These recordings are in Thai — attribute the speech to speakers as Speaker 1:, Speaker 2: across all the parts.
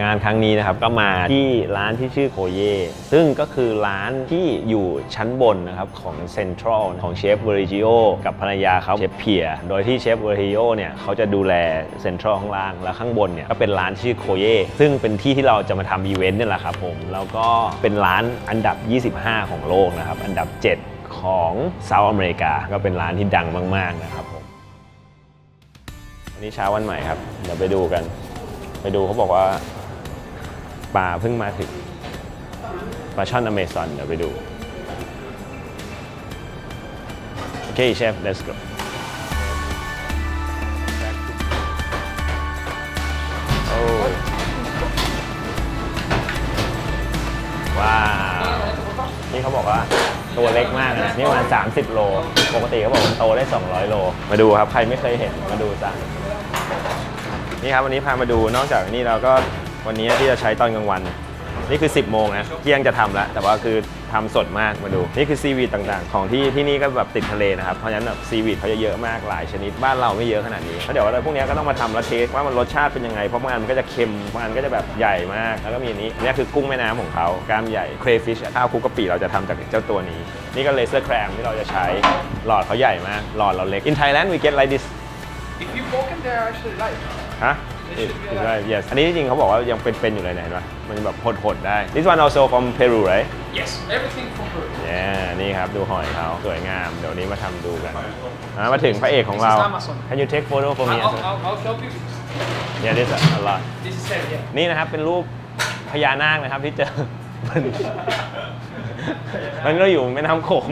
Speaker 1: งานครั้งนี้นะครับก็มาที่ร้านที่ชื่อโคเย่ซึ่งก็คือร้านที่อยู่ชั้นบนนะครับของเซ็นทรัลของเชฟเวอริจิโอกับภรรยาเขาเชฟเพีย โดยที่เชฟเวอริจิโอเนี่ยเขาจะดูแลเซ็นทรัลข้างล่าง แล้วข้างบนเนี่ยก็เป็นร้านที่ชื่อโคเย่ซึ่งเป็นที่ที่เราจะมาทำอีเวนต์นี่แหละครับผมแล้วก็เป็นร้านอันดับ 25 ของโลกนะครับอันดับ 7 ของเซาท์อเมริกาก็เป็นร้านที่ดังมาก ๆนะครับผมวันนี้เช้าวันใหม่ครับ เดี๋ยวไปดูกัน ไปดูเขาบอกว่า ปลาเพิ่งมาถึงปลาช่อนอเมซอนเดี๋ยวไปดูโอเคเชฟ let's go โอ้ว้าว นี่เขาบอกว่าตัวเล็กมากนะ นี่ประมาณ30 โล ปกติเขาบอกมันโตได้ 200 โล มาดูครับ ใครไม่เคยเห็นมาดูจ้ะนี่ครับวันนี้พามาดูนอกจากนี่เราก็ วันนี้ที่จะใช้ตอนกลางวัน นี่คือ 10 โมงนะเที่ยงจะทำแล้วแต่ว่าคือทำสดมากมาดู นี่คือซีวีดต่างๆ ของที่ที่นี่ก็แบบติดทะเลนะครับเพราะฉะนั้นแบบซีวีดเขาจะเยอะมากหลายชนิดบ้านเราไม่เยอะขนาดนี้แล้วเดี๋ยวอะไรพวกนี้ก็ต้องมาทำแล้วเทสว่ามันรสชาติเป็นยังไงเพราะบางอันมันก็จะเค็มบางอันก็จะแบบใหญ่มากแล้วก็มีอันนี้นี่คือกุ้งแม่น้ำของเขากล้ามใหญ่ crayfish ข้าวคลุกกะปิเราจะทำจากเจ้าตัวนี้ นี่ก็เลเซอร์แครมที่เราจะใช้หลอดเขาใหญ่มากหลอดเราเล็ก in Thailand we get like this
Speaker 2: If you walk in, they're actually light.
Speaker 1: ฮะ It- it's right, yes อันนี้จริงๆเขาบอกว่ายังเป็นๆอยู่เลยนะเห็นปะมันแบบหดๆได้ This one also from Peru right
Speaker 2: Yes. Everything from Peru.
Speaker 1: yeah นี่ครับดูหอยเขาสวยงาม เดี๋ยวนี้มาทำดูกันอะมาถึงพระเอกของเรา
Speaker 2: This is Amazon.
Speaker 1: Can you take photo for me
Speaker 2: I'll, I'll, I'll help you.
Speaker 1: yeah this is a lot
Speaker 2: This is seven, yeah.
Speaker 1: นี่นะครับเป็นรูปพญานาคนะครับที่เจอ มันมันก็อยู่แม่น้ำโขง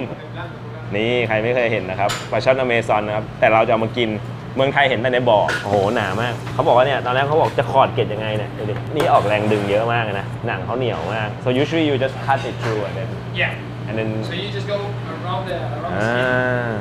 Speaker 1: นี่ใครไม่เคยเห็นนะครับปลาช่อนอเมซอนนะครับ แต่เราจะเอามากิน เมืองไทยเห็นแต่ในบ่อโอ้โหหนามาก เขาบอกว่าเนี่ยตอนแรกเขาบอกจะขอดเกล็ดยังไงเนี่ยดูดินี่ออกแรงดึงเยอะมากเลยนะหนังเขาเหนียวมาก so usually you just cut it through and then
Speaker 2: Yeah.
Speaker 1: and then
Speaker 2: So you just go around the around
Speaker 1: อ่
Speaker 2: the า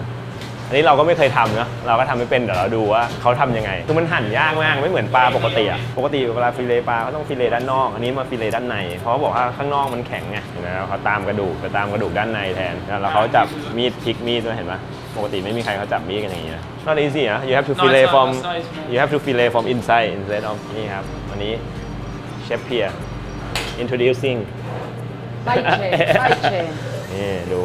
Speaker 1: อันนี้เราก็ไม่เคยทำเนอะเราก็ทำไม่เป็นเดี๋ยวเราดูว่าเขาทำยังไง คือมันหั่นยากมากไม่เหมือนปลาปกติอะปกติเวลาฟิเลปลาเขาต้องฟิเลด้านนอก อันนี้มาฟิเลด้านใน เพราะเขาบอกว่าข้างนอกมันแข็งไงเห็นไหมเขาตามกระดูกแต่ตามกระดูกด้านในแทน แล้วเขาจับมีดพลิกมีดด้วยเห็นปะปกติไม่มีใครเขาจับมีดกันอย่างนี้นะ not easy นะ you have to
Speaker 2: No,
Speaker 1: fillet
Speaker 2: it's not-
Speaker 1: from
Speaker 2: it's not easy, man.
Speaker 1: you have to fillet from inside instead of นี่ครับ วันนี้เชฟเพีย introducing
Speaker 3: Light chain, light chain.
Speaker 1: นี่ดู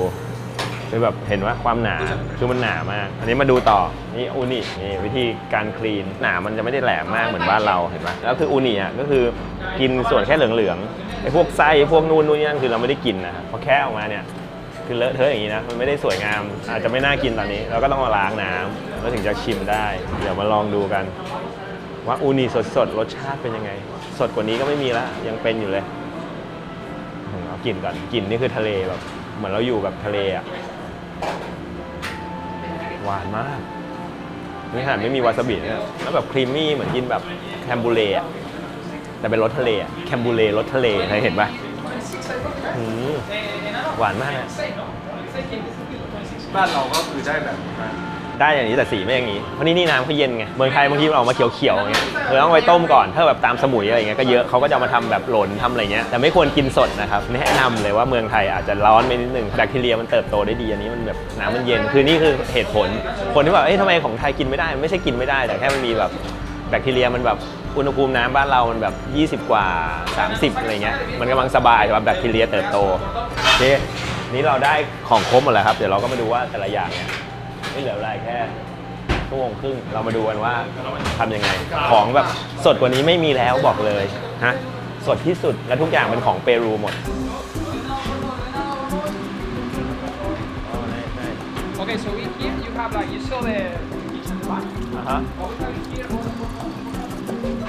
Speaker 1: คือแบบเห็นว่าความหนาคือมันหนามาก อันนี้มาดูต่อ นี่อูนินี่วิธีการคลีน หนามันจะไม่ได้แหลมมากเหมือนบ้านเราเห็นไหมแล้วคืออูนิอะก็คือกินส่วนแค่เหลืองๆไอ้พวกไส้พวกนู่นนู่นนี่นั่นคือเราไม่ได้กินนะครับพอแค่ออกมาเนี่ย คือเลอะเทอะอย่างนี้นะ มันไม่ได้สวยงาม อาจจะไม่น่ากินตอนนี้ เราก็ต้องมาล้างน้ำแล้วถึงจะชิมได้ เดี๋ยวมาลองดูกัน ว่าอูนิสดๆรสชาติเป็นยังไง สดกว่านี้ก็ไม่มีละ ยังเป็นอยู่เลยเอากลิ่นก่อนกลิ่นนี่คือทะเลแบบ เหมือนเราอยู่แบบทะเลอะหวานมากนี่ขนาดไม่มีวาซาบิเนี่ยแล้วแบบครีมมี่เหมือนกินแบบแคมบูเล่อะแต่เป็นรสทะเลอะแคมบูเล่รสทะเลเคยเห็นปะ หวานมากนะ
Speaker 4: บ้านเราก็คือได้แบบนั้น
Speaker 1: ได้อย่างนี้แต่สีไม่อย่างนี้เพราะนี่นี่น้ำเขาเย็นไงเมืองไทยบางทีมันออกมาเขียวๆอย่างเงี้ยเราต้องไปต้มก่อนถ้าแบบตามสมุยอะไรเงี้ยก็เยอะเขาก็จะเอามาทำแบบหลนทำอะไรเงี้ยแต่ไม่ควรกินสดนะครับแนะนำเลยว่าเมืองไทยอาจจะร้อนไปนิดนึงแบคทีเรียมันเติบโตได้ดีอันนี้มันแบบน้ำมันเย็นคือนี่คือเหตุผลคนที่แบบเอ้ยทำไมของไทยกินไม่ได้ ไม่ใช่กินไม่ได้แต่แค่มันมีแบบแบคทีเรียมันแบบ อุณหภูมิน้ำบ้านเรามันแบบ 20 กว่า 30 อะไรเงี้ย มันกำลังสบายสำหรับแบคทีเรียเติบโตโอเคนี่เราได้ของครบหมดแล้วครับ เดี๋ยวเราก็มาดูว่าแต่ละอย่างเนี่ยไม่เหลืออะไรแค่ชั่วโมงครึ่ง เรามาดูกันว่าทำยังไง ของแบบสดกว่านี้ไม่มีแล้วบอกเลยฮะสดที่สุดและทุกอย่างเป็นของเปรูหมด
Speaker 2: Okay, so in here you have like you saw the kitchen part.
Speaker 1: อ่า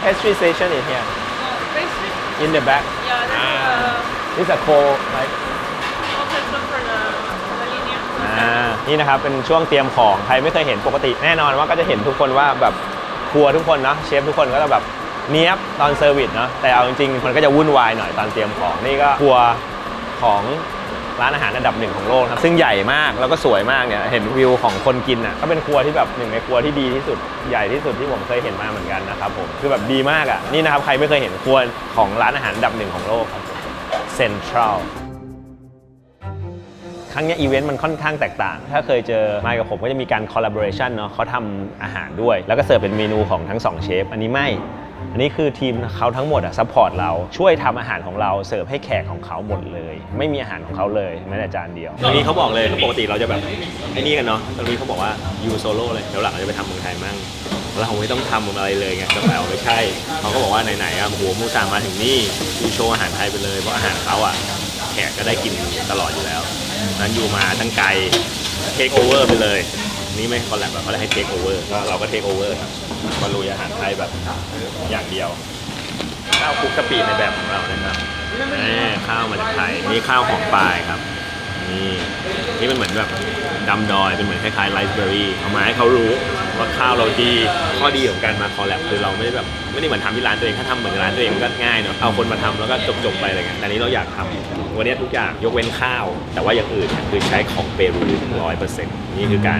Speaker 1: pastry station is here
Speaker 5: Pastry?
Speaker 1: in the back
Speaker 5: Yeah, this
Speaker 1: Ah. it's a cold like
Speaker 5: is uh, also some for the, for the linea.
Speaker 1: อ่านี่นะครับเป็นช่วงเตรียมของใครไม่เคยเห็นปกติแน่นอนว่าก็จะเห็นทุกคนว่าแบบครัวทุกคนเนาะเชฟทุกคนก็จะแบบเนี้ยบตอนเซอร์วิสเนาะแต่เอาจริงๆมันก็จะวุ่นวายหน่อยตอนเตรียมของนี่ก็ครัวของ ร้านอาหารอันดับหนึ่งของโลกครับซึ่งใหญ่มากแล้วก็สวยมากเนี่ยเห็นวิวของคนกินอะก็เป็นครัวที่แบบหนึ่งในครัวที่ดีที่สุดใหญ่ที่สุดที่ผมเคยเห็นมาเหมือนกันนะครับผมคือแบบดีมากอะนี่นะครับใครไม่เคยเห็นครัวของร้านอาหารอันดับหนึ่งของโลกครับเซ็นทรัลครั้งเนี้อีเวนต์มันค่อนข้างแตกต่าง ถ้าเคยเจอมากับผมก็จะมีการคอลลาบอร์เรชันเนาะเขาทำอาหารด้วย แล้วก็เสิร์ฟเป็นเมนูของทั้ง 2 เชฟ อันนี้ไม่ อันนี้คือทีมเขาทั้งหมดอะซัพพอร์ตเราช่วยทำอาหารของเราเสิร์ฟให้แขกของเขาหมดเลย ไม่มีอาหารของเขาเลยแม้แต่จานเดียวตรงนี้เขาบอกเลยปกติเราจะแบบไอ้นี่กันเนาะตรงนี้เขาบอกว่ายูโซโล่เลยเดี๋ยวหลังเราจะไปทำเมืองไทยมั่งเราไม่ต้องทำอะไรเลยไงแต่เราไม่ใช่เขาก็บอกว่าไหนๆอะหัวมูซางมาถึงนี่ยูโชว์อาหารไทยไปเลยเพราะอาหารเขาอะแขกก็ได้กินตลอดอยู่แล้วนั้นอยู่มาทั้งไกลเทคโอเวอร์ไปเลย นี่ไม่คอลแลบแบบเขาเลยให้เทคโอเวอร์เราก็เทคโอเวอร์ครับ มาลุยอาหารไทยแบบอย่างเดียว ข้าวคลุกกะปิในแบบของเรานะครับนี่ข้าวมาจากไทยนี่ข้าวหอมปลายครับ นี่นี่มันเหมือนแบบดำดอยเป็นเหมือนคล้ายๆไรซ์เบอร์รี่เอามาให้เขารู้ว่าข้าวเราดีข้อดีของการมาคอลแลบคือเราไม่ได้แบบ ไม่ได้เหมือนทำที่ร้านตัวเองถ้าทำเหมือนร้านตัวเองมันก็ง่ายเนาะเอาคนมาทำแล้วก็จบๆไปอะไรเงี้ยแต่อันนี้เราอยากทำวันนี้ทุกอย่างยกเว้นข้าว แต่ว่าอย่างอื่นเนี่ยคือใช้ของเปรูร้อยเปอร์เซ็นต์นี่คือการ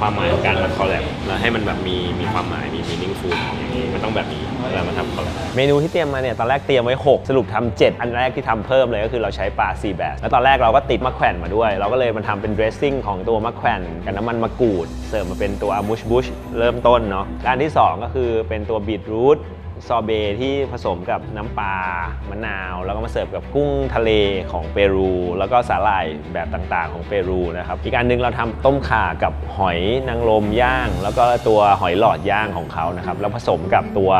Speaker 1: ความหมายของการมาคอลแลบแล้วให้มันแบบมีมีความหมายมี meaningful อย่างนี้มันต้องแบบนี้เวลามาทำคอลแลบ เมนูที่เตรียมมาเนี่ยตอนแรกเตรียมไว้ 6 สรุปทำ7อันแรกที่ทำเพิ่มเลยก็คือเราใช้ปลาซีแบสแล้วตอนแรกเราก็ติดมะแขวนมาด้วย เราก็เลยมาทำเป็น dressing ของตัวมะแขวนกับน้ำมันมะกรูด เสิร์ฟมาเป็นตัวอามุชบุชเริ่มต้นเนาะด้านที่ 2 ก็คือเป็นตัวบีทรูท ซอเบที่ผสมกับน้ำปลามะนาว แล้วก็มาเสิร์ฟกับกุ้งทะเลของเปรู แล้วก็สาหร่ายแบบต่างๆของเปรูนะครับ อีกอันหนึงเราทำต้มข่ากับหอยนางรมย่าง แล้วก็ตัวหอยหลอดย่างของเขานะครับ แล้วผสมกับตัว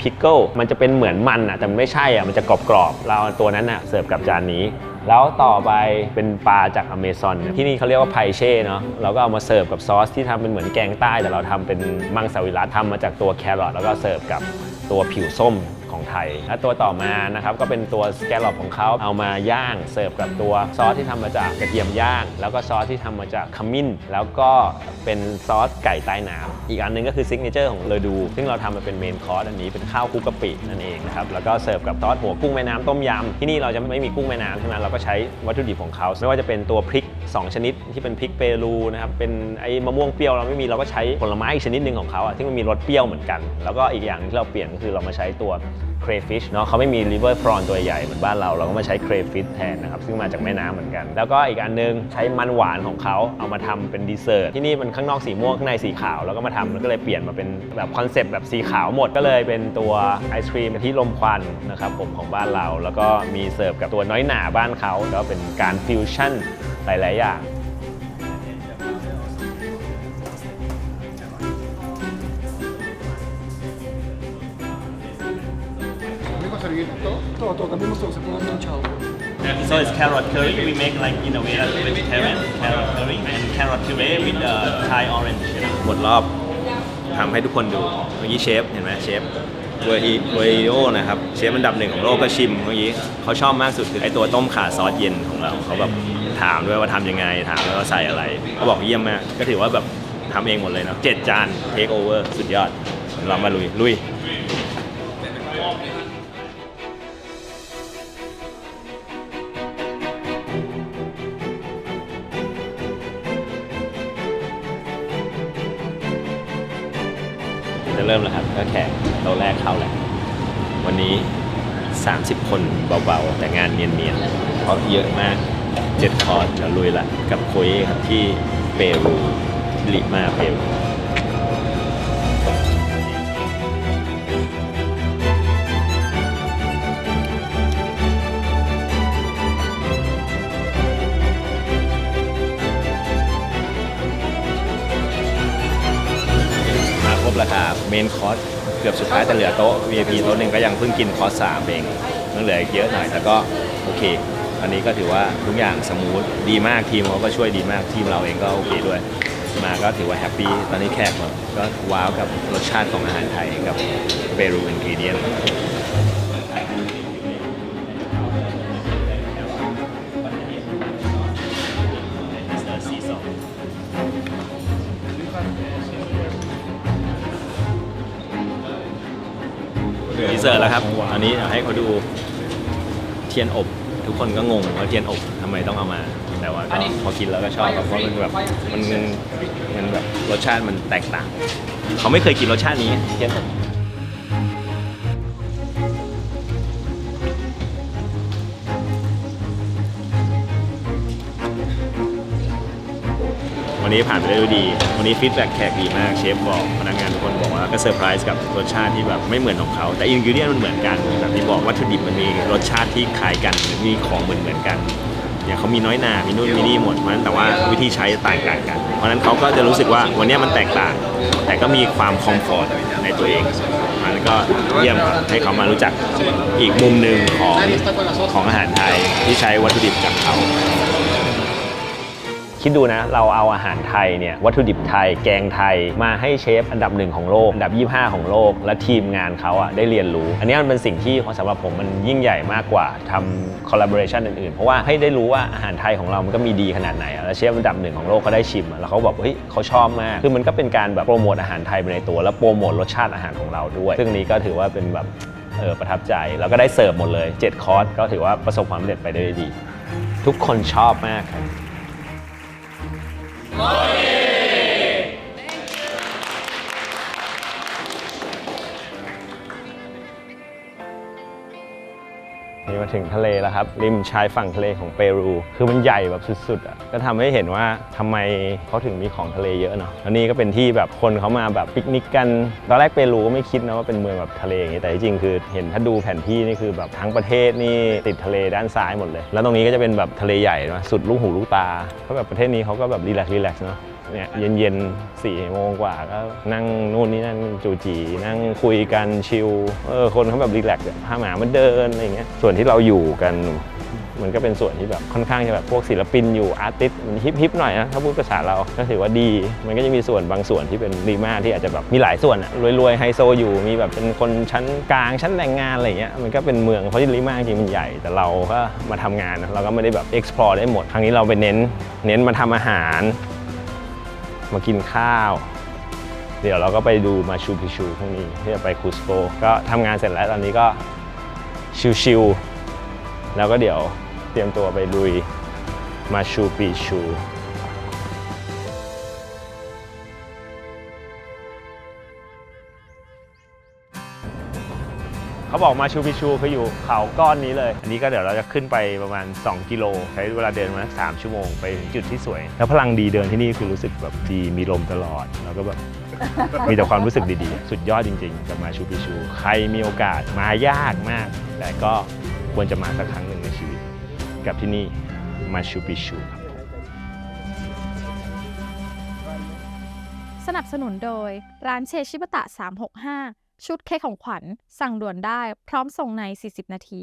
Speaker 1: พิกเกิลมันจะเป็นเหมือนมันอะแต่มันไม่ใช่อะมันจะกรอบๆเราตัวนั้นอะเสิร์ฟกับจานนี้แล้วต่อไปเป็นปลาจากอเมซอนที่นี่เขาเรียกว่าไพเช่เนาะเราก็เอามาเสิร์ฟกับซอสที่ทำเป็นเหมือนแกงใต้ แต่เราทำเป็นมังสวิรัตทำมาจากตัวแครอทแล้วก็เสิร์ฟกับ ตัวผิวส้ม ของไทย และตัวต่อมานะครับก็เป็นตัวสแกลลอปของเขาเอามาย่างเสิร์ฟกับตัวซอสที่ทำมาจากกระเทียมย่าง แล้วก็ซอสที่ทำมาจากขมิ้น แล้วก็เป็นซอสไก่ใต้น้ำอีกอันหนึงก็คือซิกเนเจอร์ของเลอดู ซึ่งเราทำมาเป็นเมนคอร์สอันนี้เป็นข้าวคุกกะปินั่นเองนะครับแล้วก็เสิร์ฟกับซอสหัวกุ้งแม่น้ำต้มยำที่นี่เราจะไม่มีกุ้งแม่น้ำใช่ไหมเราก็ใช้วัตถุดิบของเขาไม่ว่าจะเป็นตัวพริก 2 ชนิดที่เป็นพริกเปรูนะครับเป็นไอ้มะม่วงเปรี้ยวเราไม่มีเราก็ใช้ผลไม้อีกชนิดหนึ่งของเขาอะที่มันมีรสเปรี้ยวเหมือนกัน แล้วก็อีกอย่างที่เราเปลี่ยนก็คือเรามาใช้ตัว crayfish เนาะเขาไม่มี river prawn ตัวใหญ่เหมือนบ้านเรา เราก็มาใช้ crayfish แทนนะครับ ซึ่งมาจากแม่น้ำเหมือนกัน แล้วก็อีกอันนึงใช้มันหวานของเขาเอามาทำเป็นดีเซอร์ที่นี่มันข้างนอกสีม่วงข้างในสีขาว แล้วก็มาทำแล้วก็เลยเปลี่ยนมาเป็นแบบคอนเซปต์แบบสีขาวหมดก็เลยเป็นตัวไอศครีมที่ลมควันนะครับผมของบ้านเรา แล้วก็มีเสิร์ฟกับตัวน้อยหนาบ้านเขาก็เป็นการฟิวชั่นหลายๆอย่าง
Speaker 6: you todo, todo, todo, cambiamos todo, se pone un chao.
Speaker 1: So it's carrot curry. We make like in a way like vegetarian carrot curry and carrot puree with uh, Thai orange. หมดรอบทำให้ทุกคนดูเมื่อกี้เชฟเห็นไหมเชฟเวอร์อีเวอร์โอนะครับเชฟอันดับหนึ่งของโลกก็ชิมเมื่อกี้เขาชอบมากสุดคือไอตัวต้มข่าซอสเย็นของเราเขาแบบถามด้วยว่าทำยังไงถามด้วยว่าใส่อะไรเขาบอกเยี่ยมมากก็ถือว่าแบบทำเองหมดเลยเนาะเจ็ดจานเทคโอเวอร์สุดยอดเรามาลุยลุย เริ่มแล้วครับ ก็แขกเราแรกเข้าแหละวันนี้ 30 คนเบาๆ แต่งานเนียนๆเพราะเยอะมากเจ็ดคอร์ดเดี๋ยวลุยละกับโคเอครับที่เปรูลิมาเปรู ครบเมนคอร์สเกือบสุดท้ายแต่เหลือโต๊ะ VIP โต๊ะหนึ่งก็ยังเพิ่งกินคอร์สสามเองยังเหลืออีกเยอะหน่อยแต่ก็โอเค อันนี้ก็ถือว่าทุกอย่างสมูทดีมากทีมเขาก็ช่วยดีมากทีมเราเองก็โอเคด้วย มาก็ถือว่าแฮปปี้ตอนนี้แขกมาก็ว้าวกับรสชาติของอาหารไทยกับเปรูอินกิเดียน ดีเซอร์แล้วครับ อันนี้เดี๋ยวให้เขาดูเทียนอบ ทุกคนก็งงว่าเทียนอบทำไมต้องเอามา แต่ว่าก็พอกินแล้วก็ชอบครับเพราะมันแบบมันมันแบบรสชาติมันแตกต่าง เขาไม่เคยกินรสชาตินี้เทียนอบวันนี้ผ่านไปได้ด้วยดี วันนี้ฟีดแบ็กแขกดีมาก เชฟบอกพนักงานทุกคนบอ ก็เซอร์ไพรส์กับรสชาติที่แบบไม่เหมือนของเขา แต่อินกิเดียนมันเหมือนกันแบบที่บอกวัตถุดิบมันมีรสชาติที่คล้ายกันมีของเหมือนเหมือนกันเนี่ยเขามีน้อยหนามีนู่นมีนี่หมดเพราะนั้นแต่ว่าวิธีใช้ต่างกัน เพราะนั้นเขาก็จะรู้สึกว่าวันนี้มันแตกต่าง แต่ก็มีความคอมฟอร์ตในตัวเองมันก็เยี่ยมครับให้เขามารู้จักอีกมุมหนึ่งของของอาหารไทยที่ใช้วัตถุดิบจากเขา คิดดูนะเราเอาอาหารไทยเนี่ยวัตถุดิบไทยแกงไทยมาให้เชฟอันดับหนึ่งของโลกอันดับ 25 ของโลก และทีมงานเขาอะได้เรียนรู้ อันนี้มันเป็นสิ่งที่สำหรับผมมันยิ่งใหญ่มากกว่าทำ collaboration อื่นๆ เพราะว่าให้ได้รู้ว่าอาหารไทยของเรามันก็มีดีขนาดไหน แล้วเชฟอันดับหนึ่งของโลกเขาได้ชิม แล้วเขาบอกเฮ้ยเขาชอบมาก คือมันก็เป็นการแบบโปรโมทอาหารไทยไปในตัว แล้วโปรโมทรสชาติอาหารของเราด้วย ซึ่งนี้ก็ถือว่าเป็นแบบเออประทับใจ แล้วก็ได้เสิร์ฟหมดเลย 7 คอร์สก็ถือว่าประสบความสำเร็จไปได้ดี ทุกคนชอบมากครับ ถึงทะเลแล้วครับ ริมชายฝั่งทะเลของเปรู คือมันใหญ่แบบสุดๆอะก็ทำให้เห็นว่าทำไมเขาถึงมีของทะเลเยอะเนาะแล้วนี่ก็เป็นที่แบบคนเขามาแบบปิกนิกกันตอนแรกเปรูก็ไม่คิดนะว่าเป็นเมืองแบบทะเลอย่างนี้แต่ที่จริงคือเห็นถ้าดูแผนที่นี่คือแบบทั้งประเทศนี่ติดทะเลด้านซ้ายหมดเลย แล้วตรงนี้ก็จะเป็นแบบทะเลใหญ่นะสุดลูกหูลูกตาเพราะแบบประเทศนี้เขาก็แบบรีแลกซ์รีแลกซ์เนาะ เนี่ยเย็นๆสี่โมงกว่าก็นั่งนู่นนี่นั่นจูจี นั่งคุยกันชิลเออคนเขาแบบรีแลกซ์พาหมามาเดินอะไรเงี้ยส่วนที่เราอยู่กันมันก็เป็นส่วนที่แบบค่อนข้างจะแบบพวกศิลปินอยู่อาร์ติสมันฮิปฮิปหน่อยนะถ้าพูดภาษาเราก็ถือว่าดี มันก็จะมีส่วนบางส่วนที่เป็นดีมากที่อาจจะแบบมีหลายส่วนอะรวยๆไฮโซอยู่มีแบบเป็นคนชั้นกลางชั้นแรงงานอะไรเงี้ยมันก็เป็นเมืองเพราะที่ลิมาจริงมันใหญ่แต่เราก็มาทำงานเราก็ไม่ได้แบบ explore ได้หมดครั้งนี้เราไปเน้น เน้นมาทำอาหาร มากินข้าว เดี๋ยวเราก็ไปดูมาชูพิชูพรุ่งนี้ที่จะไปคูสโกก็ทำงานเสร็จแล้วตอนนี้ก็ชิวๆแล้วก็เดี๋ยวเตรียมตัวไปลุยมาชูปิชู เขาบอกมาชูพิชูคืออยู่เขาก้อนนี้เลย อันนี้ก็เดี๋ยวเราจะขึ้นไปประมาณ 2 กิโล ใช้เวลาเดินมาสามชั่วโมงไปถึงจุดที่สวย แล้วพลังดีเดินที่นี่คือรู้สึกแบบดีมีลมตลอด แล้วก็แบบมีแต่ความรู้สึกดีๆ สุดยอดจริงๆกับมาชูพิชู ใครมีโอกาสมายากมาก แต่ก็ควรจะมาสักครั้งหนึ่งในชีวิต กับที่นี่มาชูพิชูครับ
Speaker 7: สนับสนุนโดยร้านเชชิบะตะ 365 ชุดเค้กของขวัญสั่งด่วนได้พร้อมส่งใน 40 นาที